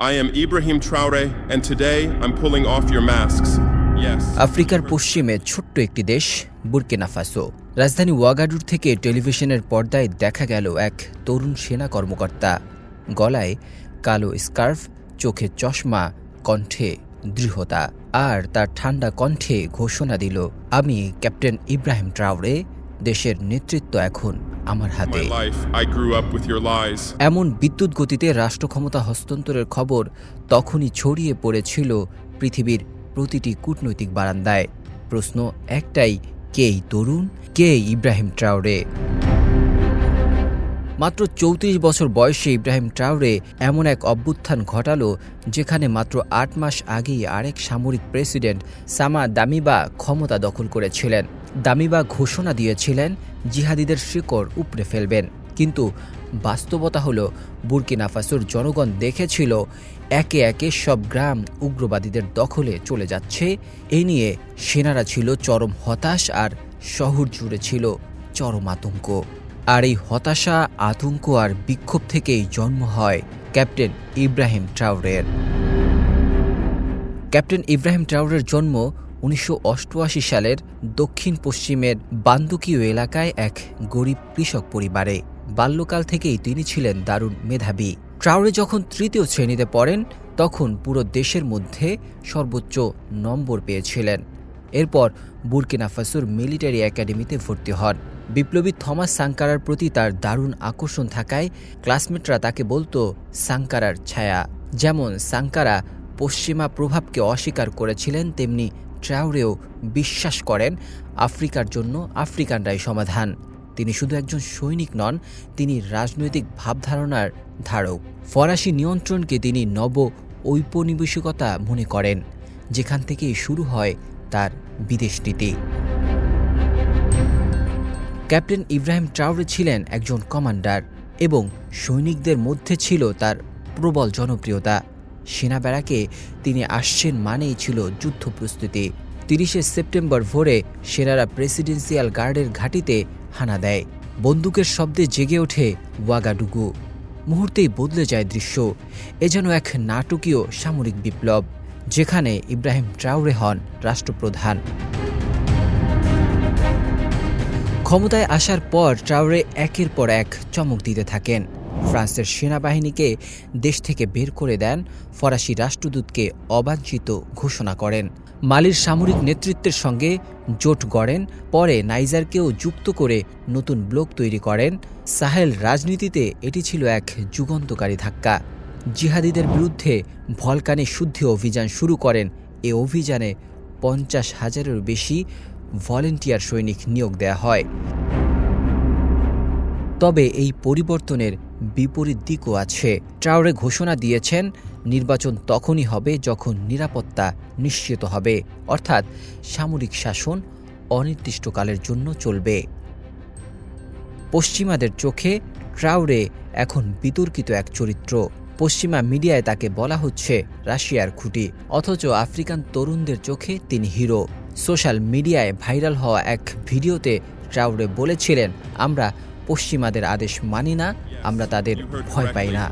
I am Ibrahim Traore, and today I'm pulling off your masks. Yes. আফ্রিকার পশ্চিমে ছোট্ট একটি দেশ বুরকিনা ফাসো রাজধানী ওয়াগাডুর থেকে টেলিভিশনের পর্দায় দেখা গেল এক তরুণ সেনা কর্মকর্তা গলায় কালো স্কার্ফ চোখে চশমা কণ্ঠে দৃঢ়তা আর তার ঠান্ডা কণ্ঠে ঘোষণা দিল আমি ক্যাপ্টেন ইব্রাহিম ট্রাউরে দেশের নেতৃত্ব এখন আমার হাতে. এমন বিদ্যুৎ গতিতে রাষ্ট্র ক্ষমতা হস্তান্তরের খবর তখনই ছড়িয়ে পড়েছিল পৃথিবীর প্রতিটি কূটনৈতিক বারান্দায়। প্রশ্ন একটাই কে এই তরুণ? কে ইব্রাহিম ট্রাউরে মাত্র চৌত্রিশ বছর বয়সে ইব্রাহিম ট্রাউরে এমন এক অভ্যুত্থান ঘটালো যেখানে মাত্র আট মাস আগেই আরেক সামরিক প্রেসিডেন্ট সামা দামিবা ক্ষমতা দখল করেছিলেন। দামিবা ঘোষণা দিয়েছিলেন জিহাদিদের শিকড় উপড়ে ফেলবেন। কিন্তু বাস্তবতা হলো বুরকিনা ফাসোর জনগণ দেখেছিল, একে একে সব গ্রাম উগ্রবাদীদের দখলে চলে যাচ্ছে। এই নিয়ে সেনারা ছিল চরম হতাশ আর শহর জুড়ে ছিল চরম আতঙ্ক। আর এই হতাশা, আতঙ্ক আর বিক্ষোভ থেকেই জন্ম হয় ক্যাপ্টেন ইব্রাহিম ট্রাউরের। ক্যাপ্টেন ইব্রাহিম ট্রাউরের জন্ম উনিশশো অষ্টআশি সালের দক্ষিণ পশ্চিমের বান্দুকীয় এলাকায় এক গরিব কৃষক পরিবারে। বাল্যকাল থেকেই তিনি ছিলেন দারুণ মেধাবী। ট্রাউরে যখন তৃতীয় শ্রেণীতে পড়েন, তখন পুরো দেশের মধ্যে সর্বোচ্চ নম্বর পেয়েছিলেন। এরপর বুরকিনা ফাসুর মিলিটারি একাডেমিতে ভর্তি হন। বিপ্লবী থমাস সাংকারার প্রতি তার দারুণ আকর্ষণ থাকায় ক্লাসমেটরা তাকে বলতো সাংকারার ছায়া। যেমন সাংকারা পশ্চিমা প্রভাবকে অস্বীকার করেছিলেন, তেমনি ট্রাউরেও বিশ্বাস করেন, আফ্রিকার জন্য আফ্রিকানরাই সমাধান। তিনি শুধু একজন সৈনিক নন, তিনি রাজনৈতিক ভাবধারণার ধারক। ফরাসি নিয়ন্ত্রণকে তিনি নব ঔপনিবেশিকতা মনে করেন, যেখান থেকেই শুরু হয় তার বিদেশ নীতি। ক্যাপ্টেন ইব্রাহিম ট্রাউরে ছিলেন একজন কমান্ডার এবং সৈনিকদের মধ্যে ছিল তার প্রবল জনপ্রিয়তা। সেনা ব্যারাকে তিনি আসছেন মানেই ছিল যুদ্ধ প্রস্তুতি তিরিশে সেপ্টেম্বর ভোরে সেনারা প্রেসিডেন্সিয়াল গার্ডের ঘাঁটিতে হানা দেয়। বন্দুকের শব্দে জেগে ওঠে ওয়াগাডুগু। মুহূর্তেই বদলে যায় দৃশ্য। এ যেন এক নাটকীয় সামরিক বিপ্লব, যেখানে ইব্রাহিম ট্রাউরে হন রাষ্ট্রপ্রধান। ক্ষমতায় আসার পর ট্রাউরে একের পর এক চমক দিতে থাকেন। ফ্রান্সের সেনাবাহিনীকে দেশ থেকে বের করে দেন ফরাসি রাষ্ট্রদূতকে অবাঞ্ছিত ঘোষণা করেন। মালির সামরিক নেতৃত্বের সঙ্গে জোট গড়েন, পরে নাইজারকেও যুক্ত করে নতুন ব্লক তৈরি করেন। সাহেল রাজনীতিতে এটি ছিল এক যুগান্তকারী ধাক্কা। জিহাদিদের বিরুদ্ধে ভলকানে শুদ্ধি অভিযান শুরু করেন। এ অভিযানে পঞ্চাশ হাজারেরও বেশি ভলেন্টিয়ার সৈনিক নিয়োগ দেয়া হয়। তবে এই পরিবর্তনের বিপরীত দিকও আছে। ট্রাউরে ঘোষণা দিয়েছেন, নির্বাচন তখনই হবে যখন নিরাপত্তা নিশ্চিত হবে। অর্থাৎ সামরিক শাসন অনির্দিষ্টকালের জন্য চলবে। পশ্চিমাদের চোখে ট্রাউরে এখন বিতর্কিত এক চরিত্র। পশ্চিমা মিডিয়ায় তাকে বলা হচ্ছে রাশিয়ার খুঁটি, অথচ আফ্রিকান তরুণদের চোখে তিনি হিরো। সোশ্যাল মিডিয়ায় ভাইরাল হওয়া এক ভিডিওতে ট্রাউরে বলেছিলেন, আমরা পশ্চিমাদের আদেশ মানি না আমরা তাদের ভয় পাই না.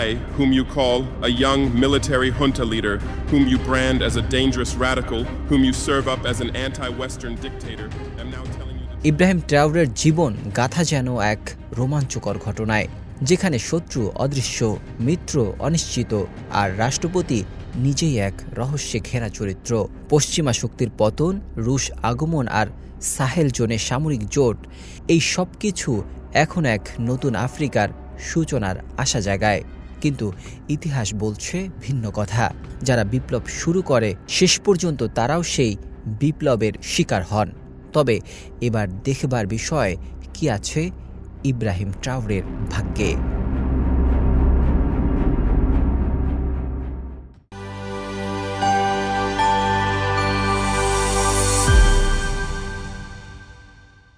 I, whom you call a young military junta leader, whom you brand as a dangerous radical, whom you serve up as an anti-Western dictator, am now telling you Ibrahim ট্রাউরের জীবন গাথা যেন এক রোমাঞ্চকর ঘটনায় যেখানে শত্রু, অদৃশ্য, মিত্র, অনিশ্চিত আর রাষ্ট্রপতি নিজেই এক রহস্যে ঘেরা চরিত্র। পশ্চিমা শক্তির পতন, রুশ আগমন আর সাহেল জোনে সামরিক জোট, এই সব কিছু এখন এক নতুন আফ্রিকার সূচনার আশা জাগায়। কিন্তু ইতিহাস বলছে ভিন্ন কথা। যারা বিপ্লব শুরু করে, শেষ পর্যন্ত তারাও সেই বিপ্লবের শিকার হন। তবে এবার দেখবার বিষয় কি আছে ইব্রাহিম ট্রাউরের ভাগ্যে।